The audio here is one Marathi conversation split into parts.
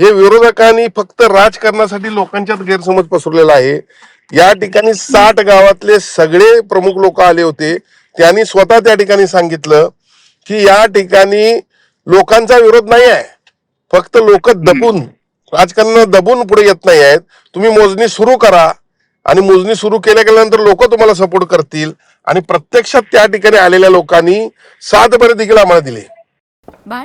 हे विरोधकांनी फक्त राजकारणासाठी लोकांच्यात गैरसमज पसरलेला आहे. या ठिकाणी साठ गावातले सगळे प्रमुख लोक आले होते. त्यांनी स्वतः त्या ठिकाणी सांगितलं की या ठिकाणी लोकांचा विरोध नाही आहे. फक्त लोक दबून राजकारणाला दबून पुढे येत नाही आहेत. तुम्ही मोजणी सुरू करा. आणि मोजणी सुरू केल्या गेल्यानंतर लोक तुम्हाला सपोर्ट करतील. आणि प्रत्यक्षात त्या ठिकाणी आलेल्या लोकांनी सात बरे देखील आम्हाला दिले. बाळ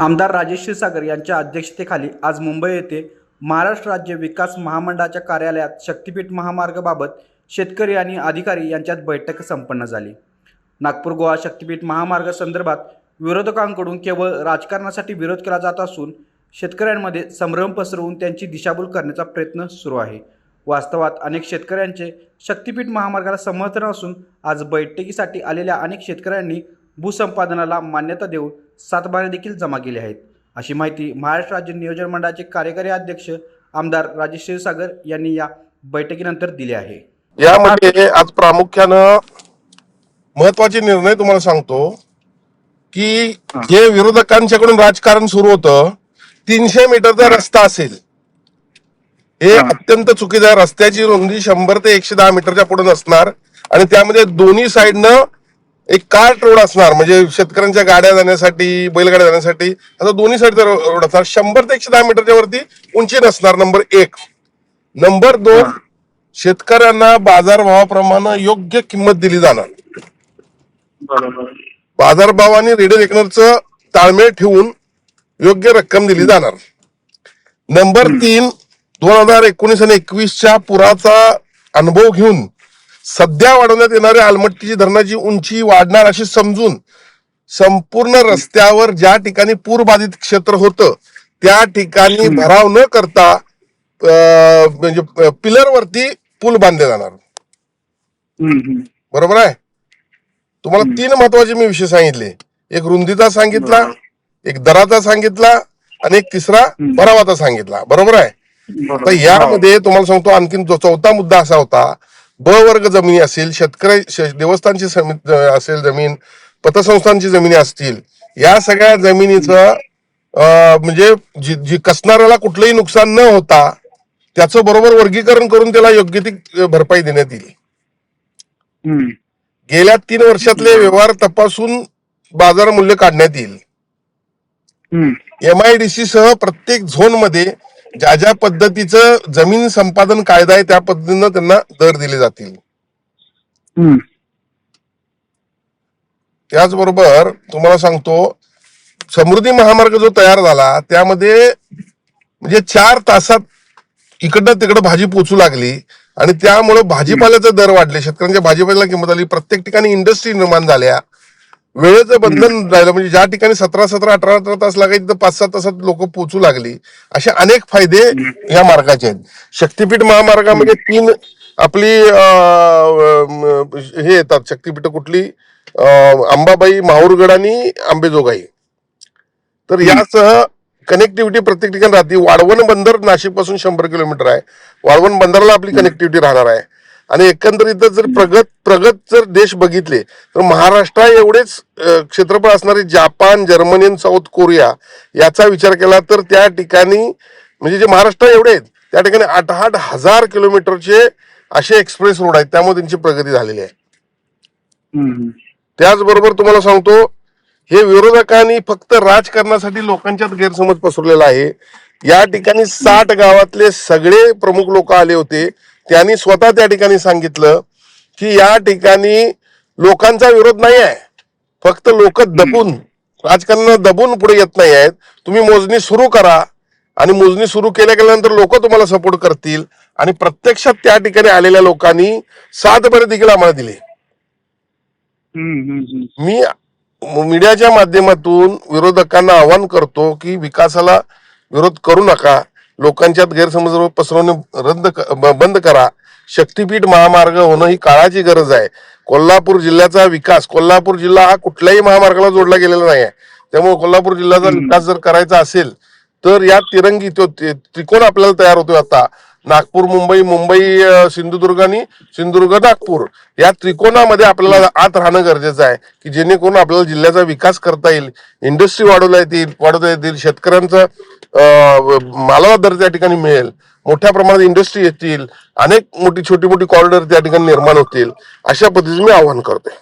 आमदार राजेश क्षीरसागर यांच्या अध्यक्षतेखाली आज मुंबई येथे महाराष्ट्र राज्य विकास महामंडळाच्या कार्यालयात शक्तीपीठ महामार्गाबाबत शेतकरी आणि अधिकारी यांच्यात बैठक संपन्न झाली. नागपूर गोवा शक्तीपीठ महामार्ग संदर्भात विरोधकांकडून केवळ राजकारणासाठी विरोध केला जात असून शेतकऱ्यांमध्ये संभ्रम पसरवून त्यांची दिशाभूल करण्याचा प्रयत्न सुरू आहे. वास्तवात अनेक शेतकऱ्यांचे शक्तीपीठ महामार्गाला समर्थन असून आज बैठकीसाठी आलेल्या अनेक शेतकऱ्यांनी भूसंपादनाला मान्यता देऊन सातबारे देखील जमा केले आहेत. अशी माहिती महाराष्ट्र राज्य नियोजन मंडळाचे कार्यकारी अध्यक्ष आमदार राजेश क्षीरसागर यांनी या बैठकीनंतर दिले आहे. यामध्ये आज प्रामुख्यानं महत्त्वाचे निर्णय तुम्हाला सांगतो की जे विरोधकांच्याकडून राजकारण सुरू होतं तीनशे मीटरचा रस्ता असेल. हे अत्यंत चुकीचं रस्त्याची रुंदी शंभर ते एकशे दहा मीटरच्या पुढे नसणार आणि त्यामध्ये दोन्ही साईडनं एक कार्ट रोड असणार म्हणजे शेतकऱ्यांच्या गाड्या जाण्यासाठी बैलगाड्या जाण्यासाठी आता दोन्ही साईडचा रोड असणार. शंभर ते एकशे दहा मीटरच्या वरती उंची नसणार नंबर एक. नंबर दोन शेतकऱ्यांना बाजारभावाप्रमाणे योग्य किंमत दिली जाणार. बाजारभाव आणि रेडिओ रेकनरचं ताळमेळ ठेवून योग्य रक्कम दिली जाणार. नंबर तीन दोन हजार एकोणीस आणि एकवीसच्या पुराचा अनुभव घेऊन सध्या वाढवण्यात येणाऱ्या आलमट्टीची धरणाची उंची वाढणार अशी समजून संपूर्ण रस्त्यावर ज्या ठिकाणी पूरबाधित क्षेत्र होतं त्या ठिकाणी भराव न करता म्हणजे पिलर वरती पूल बांधले जाणार. बरोबर आहे? तुम्हाला तीन महत्त्वाचे मी विषय सांगितले. एक रुंदीचा सांगितला एक दराचा सांगितला आणि एक तिसरा भरावाचा सांगितला. बरोबर आहे? तर यामध्ये तुम्हाला सांगतो आणखीन जो चौथा मुद्दा असा होता ब वर्ग जमिनी असेल शेतकरी देवस्थानची असेल जमीन पतसंस्थांची जमिनी असतील या सगळ्या जमिनीचं म्हणजे जी जी कसणाऱ्याला कुठलंही नुकसान न होता त्याचं बरोबर वर्गीकरण करून त्याला योग्य ती भरपाई देण्यात येईल. गेल्या तीन वर्षातले व्यवहार तपासून बाजार मूल्य काढण्यात येईल. एमआयडीसी सह प्रत्येक झोनमध्ये ज्या ज्या पद्धतीचं जमीन संपादन कायदा आहे त्या पद्धतीनं त्यांना दर दिले जातील. त्याचबरोबर तुम्हाला सांगतो समृद्धी महामार्ग जो तयार झाला त्यामध्ये म्हणजे चार तासात इकडनं तिकडं भाजी पोचू लागली आणि त्यामुळे भाजीपाल्याचे दर वाढले. शेतकऱ्यांच्या भाजीपाल्याला किंमत आली. प्रत्येक ठिकाणी इंडस्ट्री निर्माण झाल्या. वेळेचं बंधन राहिलं. म्हणजे ज्या ठिकाणी सतरा सतरा अठरा अठरा तास लागायचे तिथं पाच सात तासात लोक पोचू लागली. असे अनेक फायदे या मार्गाचे आहेत. शक्तीपीठ महामार्गामध्ये तीन आपली हे येतात. शक्तीपीठ कुठली? अंबाबाई माहूरगड आणि आंबेजोगाई. तर यासह कनेक्टिव्हिटी प्रत्येक ठिकाणी राहते. वाळवण बंदर नाशिकपासून शंभर किलोमीटर आहे. वाळवण बंदराला आपली कनेक्टिव्हिटी राहणार आहे. आणि एकंदरीत जर प्रगत प्रगत जर देश बघितले तर महाराष्ट्र एवढेच क्षेत्रफळ असणारे जापान जर्मनी आणि साऊथ कोरिया याचा विचार केला तर त्या ठिकाणी म्हणजे जे महाराष्ट्र एवढे आहेत त्या ठिकाणी आठ आठ हजार किलोमीटरचे असे एक्सप्रेस रोड आहेत त्यामुळे त्यांची प्रगती झालेली आहे. त्याचबरोबर तुम्हाला सांगतो हे विरोधकांनी फक्त राजकारणासाठी लोकांच्यात गैरसमज पसरलेला आहे. या ठिकाणी साठ गावातले सगळे प्रमुख लोक आले होते. त्यांनी स्वतः त्या ठिकाणी सांगितलं की या ठिकाणी लोकांचा विरोध नाही आहे फक्त लोक दबून राजकारणाला दबून पुढे येत नाही आहेत. तुम्ही मोजणी सुरू करा आणि मोजणी सुरू केल्या गेल्यानंतर लोक तुम्हाला सपोर्ट करतील. आणि प्रत्यक्षात त्या ठिकाणी आलेल्या लोकांनी सात बरे देखील आम्हाला दिले. मी मीडियाच्या माध्यमातून विरोधकांना आवाहन करतो की विकासाला विरोध करू नका. लोकांच्यात गैरसमज पसरवणे रद्द बंद करा. शक्तीपीठ महामार्ग होणं ही काळाची गरज आहे. कोल्हापूर जिल्ह्याचा विकास कोल्हापूर जिल्हा हा कुठल्याही महामार्गाला जोडला गेलेला नाही आहे त्यामुळे कोल्हापूर जिल्ह्याचा विकास जर करायचा असेल तर या तिरंगी तो त्रि- त्रिकोण आपल्याला तयार होतोय आता. नागपूर मुंबई मुंबई सिंधुदुर्ग आणि सिंधुदुर्ग नागपूर. या त्रिकोणामध्ये आपल्याला आत राहणं गरजेचं आहे की जेणेकरून आपल्याला जिल्ह्याचा विकास करता येईल इंडस्ट्री वाढवता येतील वाढवता येतील शेतकऱ्यांचं मालवा मालाला दर त्या ठिकाणी मिळेल मोठ्या प्रमाणात इंडस्ट्री येतील अनेक मोठी छोटी मोठी कॉरिडॉर त्या ठिकाणी निर्माण होतील अशा पद्धतीने मी आवाहन करतोय.